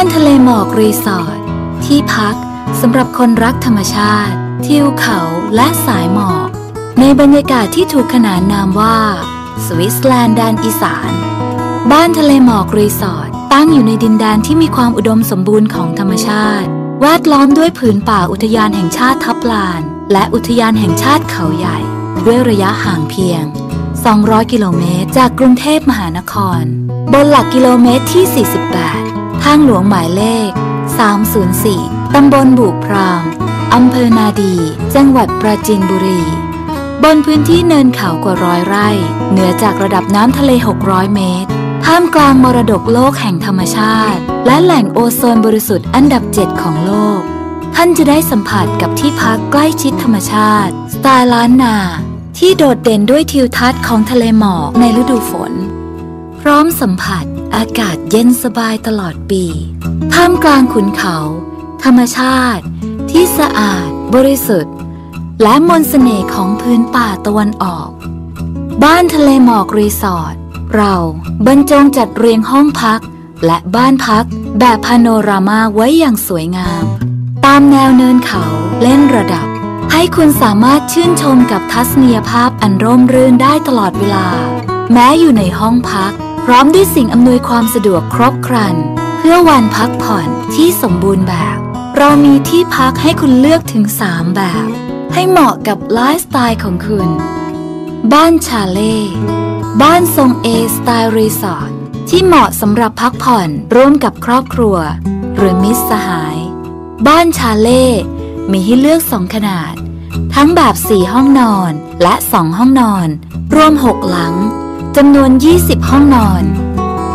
านทะเลหมอกรีสอร์ทที่พักสำหรับคนรักธรรมชาติ ทิวเขาและสายหมอก ในบรรยากาศที่ถูกขนานนามว่า สวิตเซอร์แลนด์แดนอีสาน บ้านทะเลหมอกรีสอร์ทตั้งอยู่ในดินแดนที่มีความอุดมสมบูรณ์ของธรรมชาติ แวดล้อมด้วยผืนป่าอุทยานแห่งชาติทับลาน และอุทยานแห่งชาติเขาใหญ่ ด้วยระยะห่างเพียง 200 กิโลเมตร จากกรุงเทพมหานคร บนหลักกิโลเมตรที่ 48 ทางหลวงหมายเลข 304 ตำบลบุพรามอำเภอนาดี จังหวัดปราจีนบุรี บนพื้นที่เนินเขากว่าร้อยไร่ เหนือจากระดับน้ำทะเล 600 เมตร ท่ามกลางมรดกโลกแห่งธรรมชาติ และแหล่งโอโซนบริสุทธิ์อันดับ 7 ของโลก ท่านจะได้สัมผัสกับที่พักใกล้ชิดธรรมชาติ สไตล์ล้านนา ที่โดดเด่นด้วยทิวทัศน์ของทะเลหมอกในฤดูฝน พร้อมสัมผัส อากาศเย็นสบายตลอดปี ท่ามกลางขุนเขา ธรรมชาติ ที่สะอาด บริสุทธิ์ และมนต์เสน่ห์ของพื้นป่าตะวันออก บ้านทะเลหมอกรีสอร์ท เราบรรจงจัดเรียงห้องพัก และบ้านพักแบบพาโนรามาไว้อย่างสวยงาม ตามแนวเนินเขาเล่นระดับ ให้คุณสามารถชื่นชมกับทัศนียภาพอันร่มรื่นได้ตลอดเวลา แม้อยู่ในห้องพัก ร้อมด้วยสิ่งอำนวยความสะดวกครบครัน เพื่อวันพักผ่อนที่สมบูรณ์แบบ เรามีที่พักให้คุณเลือกถึง 3 แบบ ให้เหมาะกับไลฟ์สไตล์ของคุณ บ้านชาเล่บ้านทรงเอสไตล์รีสอร์ทที่เหมาะสำหรับพักผ่อนร่วมกับครอบครัว หรือมิตรสหาย บ้านชาเล่มีให้เลือกสองขนาด ทั้งแบบ 4 ห้องนอนและ 2 ห้องนอน รวม 6 หลัง จำนวน 20 ห้องนอน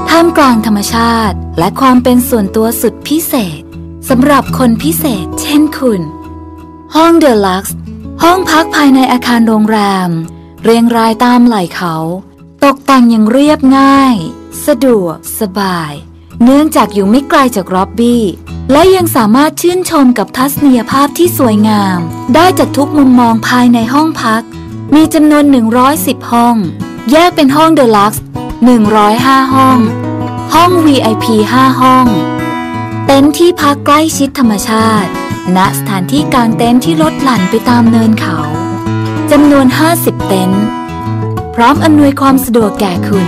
ท่ามกลางธรรมชาติและความเป็นส่วนตัวสุดพิเศษสำหรับคนพิเศษเช่นคุณ ห้องเดลักซ์ห้องพักภายในอาคารโรงแรม เรียงรายตามไหล่เขา ตกแต่งอย่างเรียบง่าย สะดวก สบาย เนื่องจากอยู่ไม่ไกลจากร็อบบี้ และยังสามารถชื่นชมกับทัศนียภาพที่สวยงาม ได้จากทุกมุมมองภายในห้องพัก มีจำนวน 110 ห้อง แยกเป็นห้องเดลักซ์105 ห้อง ห้อง VIP 5 ห้อง เต็นท์ที่พักใกล้ชิดธรรมชาติ ณสถานที่กางเต็นท์ที่ลดหลั่นไปตามเนินเขาจำนวน 50 เต็นท์พร้อมอำนวยความสะดวกแก่คุณ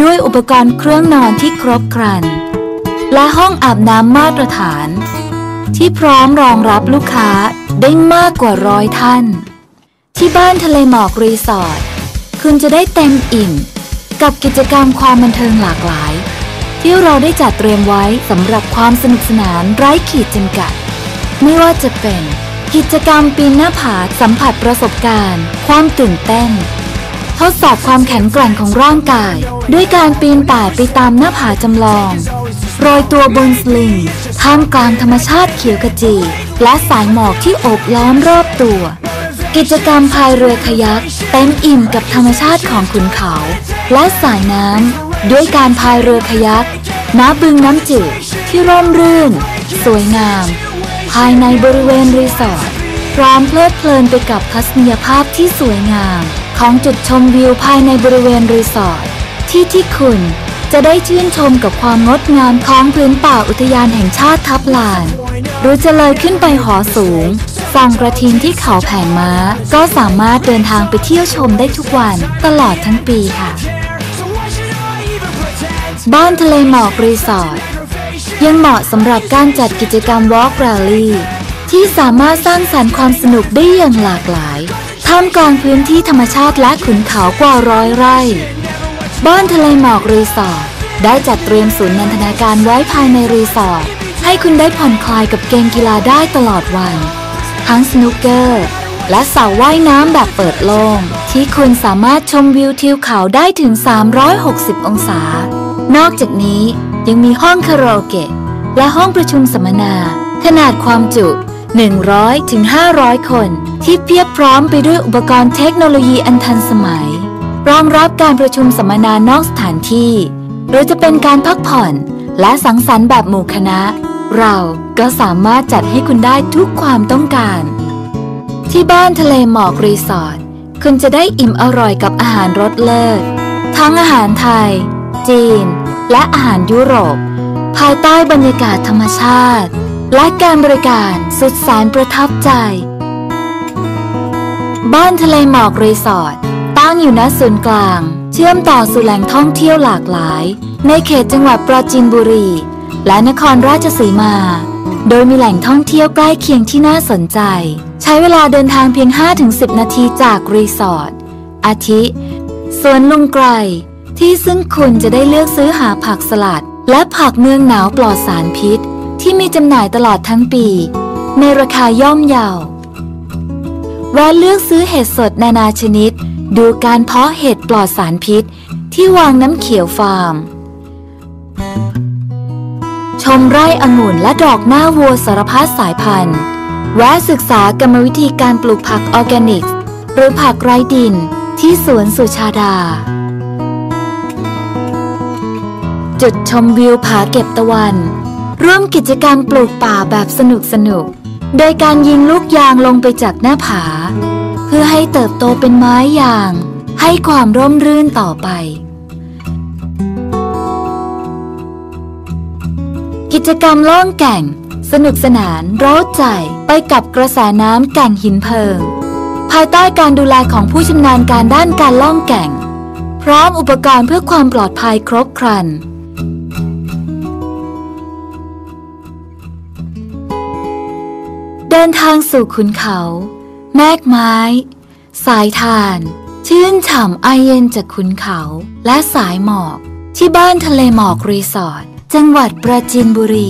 ด้วยอุปกรณ์เครื่องนอนที่ครบครัน และห้องอาบน้ำมาตรฐาน ที่พร้อมรองรับลูกค้าได้มากกว่าร้อยท่าน ที่บ้านทะเลหมอกรีสอร์ท คุณจะได้เต็มอิ่ม กับกิจกรรมความบันเทิงหลากหลาย ที่เราได้จัดเตรียมไว้สำหรับความสนุกสนานไร้ขีดจำกัด ไม่ว่าจะเป็น กิจกรรมปีนหน้าผาสัมผัสประสบการณ์ ความตื่นเต้น ทดสอบความแข็งแกร่งของร่างกาย ด้วยการปีนป่ายไปตามหน้าผาจำลองโรยตัวบนสลิงท่ามกลางธรรมชาติเขียวขจี และสายหมอกที่โอบล้อมรอบตัว กิจกรรมพายเรือคายักเต็มอิ่มกับธรรมชาติของขุนเขา และสายน้ำด้วยการพายเรือคายักน้าบึงน้ำจืดที่ร่มรื่น สวยงาม ภายในบริเวณรีสอร์ทพร้อมเพลิดเพลินไปกับทัศนียภาพที่สวยงาม ของจุดชมวิวภายในบริเวณรีสอร์ทที่ที่คุณจะได้ชื่นชมกับความงดงามของพื้นป่าอุทยานแห่งชาติทับลาน หรือจะเลยขึ้นไปหอสูง ส่องกระทิงที่เขาแผงม้า ก็สามารถเดินทางไปเที่ยวชมได้ทุกวันตลอดทั้งปีค่ะ บ้านทะเลหมอกรีสอร์ทยังเหมาะสำหรับการจัดกิจกรรม Walk Rally ที่สามารถสร้างสรรค์ความสนุกได้อย่างหลากหลาย ท่ามกลางพื้นที่ธรรมชาติและขุนเขากว่าร้อยไร่ บ้านทะเลหมอกรีสอร์ทได้จัดเตรียมศูนย์นันทนาการไว้ภายในรีสอร์ทให้คุณได้ผ่อนคลายกับเกมกีฬาได้ตลอดวัน ทั้งสนุกเกอร์ และสระว่ายน้ำแบบเปิดโล่งที่คุณสามารถชมวิวทิวเขาได้ถึง 360 องศา นอกจากนี้ยังมีห้องคาราโอเกะ และห้องประชุมสัมมนา ขนาดความจุ 100ถึง500 คน ที่เพียบพร้อมไปด้วยอุปกรณ์เทคโนโลยีอันทันสมัย รองรับการประชุมสัมมนานอกสถานที่หรือจะเป็นการพักผ่อนและสังสรรค์แบบหมู่คณะ เราก็สามารถจัดให้คุณได้ทุกความต้องการ ที่บ้านทะเลหมอกรีสอร์ทคุณจะได้อิ่มอร่อยกับอาหารรสเลิศทั้งอาหารไทย จีน และอาหารยุโรป ภายใต้บรรยากาศธรรมชาติ และการบริการสุดแสนประทับใจ บ้านทะเลหมอกรีสอร์ทตั้งอยู่ณศูนย์กลาง เชื่อมต่อสู่แหล่งท่องเที่ยวหลากหลาย ในเขตจังหวัดปราจีนบุรี และนครราชสีมา โดยมีแหล่งท่องเที่ยวใกล้เคียงที่น่าสนใจ ใช้เวลาเดินทางเพียง 5-10 นาทีจากรีสอร์ท อาทิสวนลุงไกร ที่ซึ่งคุณจะได้เลือกซื้อหาผักสลัด และผักเมืองหนาวปลอดสารพิษ ที่มีจำหน่ายตลอดทั้งปี ในราคาย่อมเยาแวะเลือกซื้อเห็ดสดนานาชนิด ดูการเพาะเห็ดปลอดสารพิษ ที่วางน้ำเขียวฟาร์ม ชมไร่องุ่นและดอกหน้าวัวสารพัดสายพันธุ์ แวะศึกษากรรมวิธีการปลูกผักออร์แกนิก หรือผักไร้ดินที่สวนสุชาดา จุดชมวิวผาเก็บตะวัน ร่วมกิจกรรมปลูกป่าแบบสนุกสนุก โดยการยิงลูกยางลงไปจากหน้าผา เพื่อให้เติบโตเป็นไม้ยาง ให้ความร่มรื่นต่อไป กิจกรรมล่องแก่ง สนุกสนานร้าใจไปกับกระแสน้ำแก่งหินเพลิง ภายใต้การดูแลของผู้ชำนาญการด้านการล่องแก่ง พร้อมอุปกรณ์เพื่อความปลอดภัยครบครัน เดินทางสู่ขุนเขา แมกไม้ สายทาน ชื่นฉ่ำไอเย็นจากขุนเขาและสายหมอก ที่บ้านทะเลหมอกรีสอร์ท จังหวัดปราจีนบุรี